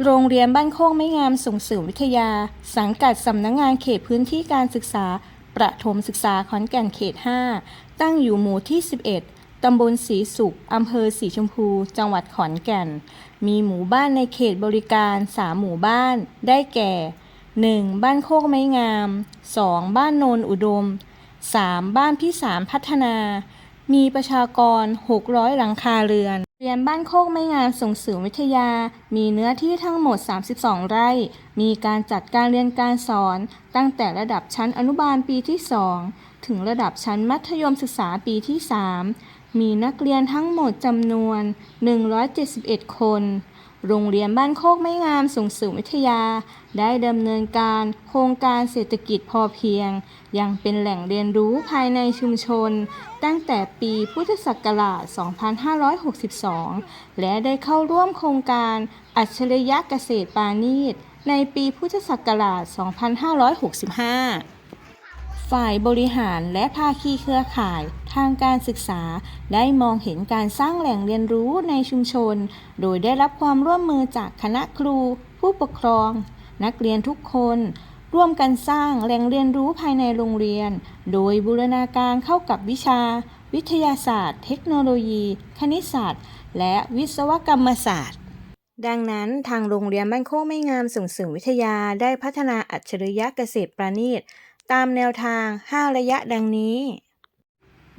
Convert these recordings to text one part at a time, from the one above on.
โรงเรียนบ้านโคกไม่งามส่งเสริมวิทยา สังกัดสำนักงงานเขตพื้นที่การศึกษา ประถมศึกษาขอนแก่นเขต 5 ตั้งอยู่หมู่ที่ 11 ตำบลศรีสุข อำเภอสีชมพู จังหวัดขอนแก่น มีหมู่บ้านในเขตบริการ 3 หมู่บ้าน ได้แก่ 1. บ้านโคกไม้งาม 2. บ้านโนนอุดม 3. บ้านพิสารพัฒนา มีประชากร 600 หลังคาเรือน เรียนบ้านโคกไม่งามส่งเสริมวิทยา มีเนื้อที่ทั้งหมด 32 ไร่ มีการจัดการเรียนการสอน ตั้งแต่ระดับชั้นอนุบาลปีที่ 2 ถึงระดับชั้นมัธยมศึกษาปีที่ 3 มีนักเรียนทั้งหมดจำนวน 171 คน โรงเรียนบ้านโคกไม่งามส่งเสริมวิทยา ได้ดำเนินการโครงการเศรษฐกิจพอเพียง ยังเป็นแหล่งเรียนรู้ภายในชุมชน ตั้งแต่ปีพุทธศักราช 2562 และได้เข้าร่วมโครงการอัจฉริยะเกษตรปานีตในปีพุทธศักราช 2565 ฝ่ายบริหารและภาคีเครือข่าย ทางการศึกษาได้มองเห็นการสร้างแหล่งเรียนรู้ในชุมชน โดยได้รับความร่วมมือจากคณะครู ผู้ปกครอง นักเรียนทุกคน ร่วมกันสร้างแหล่งเรียนรู้ภายในโรงเรียน โดยบูรณาการเข้ากับวิชา วิทยาศาสตร์ เทคโนโลยี คณิตศาสตร์ และวิศวกรรมศาสตร์ดังนั้นทางโรงเรียนบ้านโคกไม่งามส่งเสริมวิทยาได้พัฒนาอัจฉริยะเกษตรประณีต ตามแนวทาง 5 ระยะดังนี้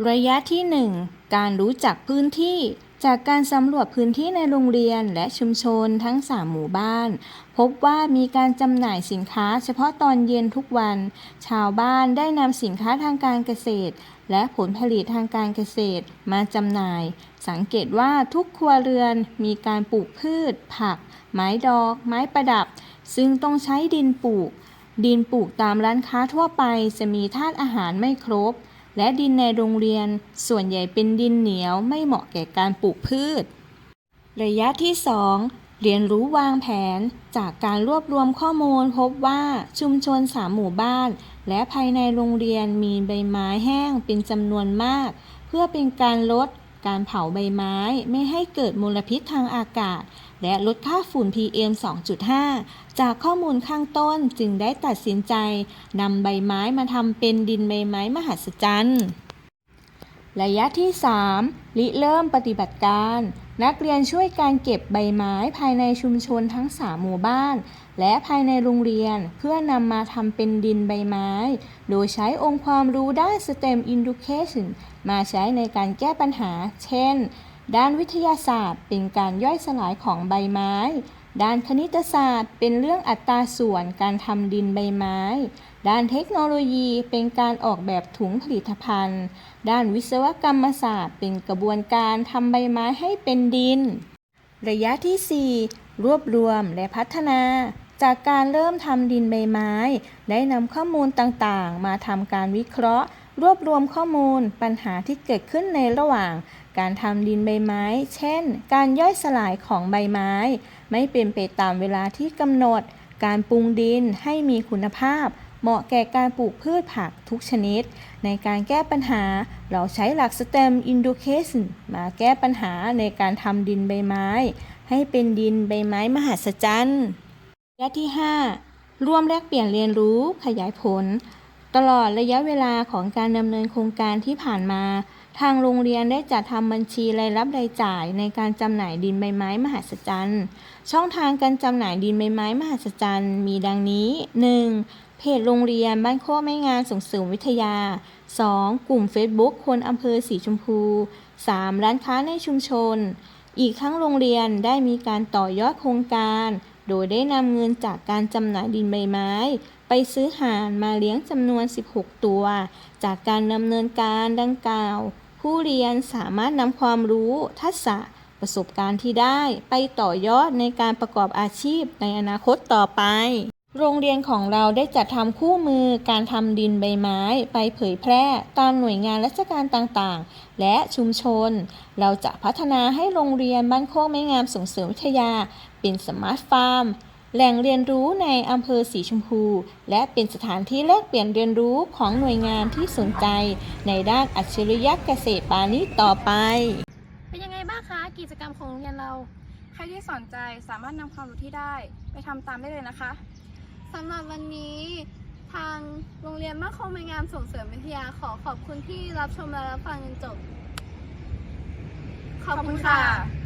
ระยะที่ 1 การรู้จักพื้นที่จากการสำรวจพื้นที่ในโรงเรียนและชุมชนทั้ง 3 หมู่บ้าน พบว่ามีการจำหน่ายสินค้าเฉพาะตอนเย็นทุกวัน ชาวบ้านได้นำสินค้าทางการเกษตร และผลผลิตทางการเกษตรมาจำหน่าย สังเกตว่าทุกครัวเรือนมีการปลูกพืช ผัก ไม้ดอก ไม้ประดับ ซึ่งต้องใช้ดินปลูก ดินปลูกตามร้านค้าทั่วไปจะมีธาตุอาหารไม่ครบ และดินในโรงเรียนส่วนใหญ่เป็นดินเหนียวไม่เหมาะแก่การปลูกพืช ระยะที่ 2 เรียนรู้วางแผน จากการรวบรวมข้อมูลพบว่าชุมชนสามหมู่บ้าน และภายในโรงเรียนมีใบไม้แห้งเป็นจำนวนมาก เพื่อเป็นการลด การเผาใบไม้ไม่ให้เกิดมลพิษทางอากาศ และลดค่าฝุ่น PM 2.5 จากข้อมูลข้างต้นจึงได้ตัดสินใจนำใบไม้มาทำเป็นดินใบไม้มหัศจรรย์ ระยะที่ 3 ริเริ่มปฏิบัติการ นักเรียนช่วยการเก็บใบไม้ภายในชุมชนทั้งส3หมู่บ้าน และภายในโรงเรียนเพื่อนำมาทำเป็นดินใบไม้ โดยใช้องค์ความรู้ด้าน STEM Education มาใช้ในการแก้ปัญหา เช่น ด้านวิทยาศาสตร์เป็นการย่อยสลายของใบไม้ ด้านคณิตศาสตร์ เป็นเรื่องอัตราส่วนการทำดินใบไม้ ด้านเทคโนโลยีเป็นการออกแบบถุงผลิตภัณฑ์ ด้านวิศวกรรมศาสตร์ เป็นกระบวนการทำใบไม้ให้เป็นดิน ระยะที่ 4 รวบรวมและพัฒนา จากการเริ่มทำดินใบไม้ ได้นำข้อมูลต่างๆ มาทำการวิเคราะห์ รวบรวมข้อมูลปัญหาที่เกิดขึ้นในระหว่าง การทำดินใบไม้ เช่น การย่อยสลายของใบไม้ ไม่เป็นไปตามเวลาที่กำหนด การปรุงดินให้มีคุณภาพ เหมาะแก่การปลูกพืชผักทุกชนิด ในการแก้ปัญหา เราใช้หลัก STEM Education มาแก้ปัญหาในการทำดินใบไม้ ให้เป็นดินใบไม้มหัศจรรย์ และที่ 5 ร่วมแลกเปลี่ยนเรียนรู้ขยายผล ตลอดระยะเวลาของการดำเนินโครงการที่ผ่านมา ทางโรงเรียนได้จัดทำบัญชีรายรับรายจ่ายในการจำหน่ายดินใบไม้มหัศจรรย์ ช่องทางการจำหน่ายดินใบไม้มหัศจรรย์ มีดังนี้ 1. เพจโรงเรียนบ้านโคกไม่งานส่งเสริมวิทยา 2. กลุ่ม Facebook คนอำเภอสีชมพู 3. ร้านค้าในชุมชน อีกทั้งโรงเรียนได้มีการต่อยอดโครงการ โดยได้นำเงินจากการจำหน่ายดินใบไม้ไปซื้อห่านมาเลี้ยงจำนวน 16 ตัว จากการดำเนินการดังกล่าว ผู้เรียนสามารถนำความรู้ ทักษะประสบการณ์ที่ได้ไปต่อยอดในการประกอบอาชีพในอนาคตต่อไป โรงเรียนของเราได้จัดทำคู่มือการทำดินใบไม้ ไปเผยแพร่ตามหน่วยงานราชการต่างๆ และชุมชน เราจะพัฒนาให้โรงเรียนบ้านโคกไม้งามส่งเสริมวิทยา เป็นสมาร์ทฟาร์ม แหล่งเรียนรู้ในอำเภอสีชมพู และเป็นสถานที่แลกเปลี่ยนเรียนรู้ของหน่วยงานที่สนใจ ในด้านอัจฉริยะเกษตรปานี้ต่อไป เป็นยังไงบ้างคะกิจกรรมของโรงเรียนเรา ใครที่สนใจสามารถนำความรู้ที่ได้ไปทำตามได้เลยนะคะสำหรับวันนี้ทางโรงเรียนมัคคงมีงามส่งเสริมวิทยาขอขอบคุณที่รับชมและรับฟังจนจบ ขอบคุณค่ะ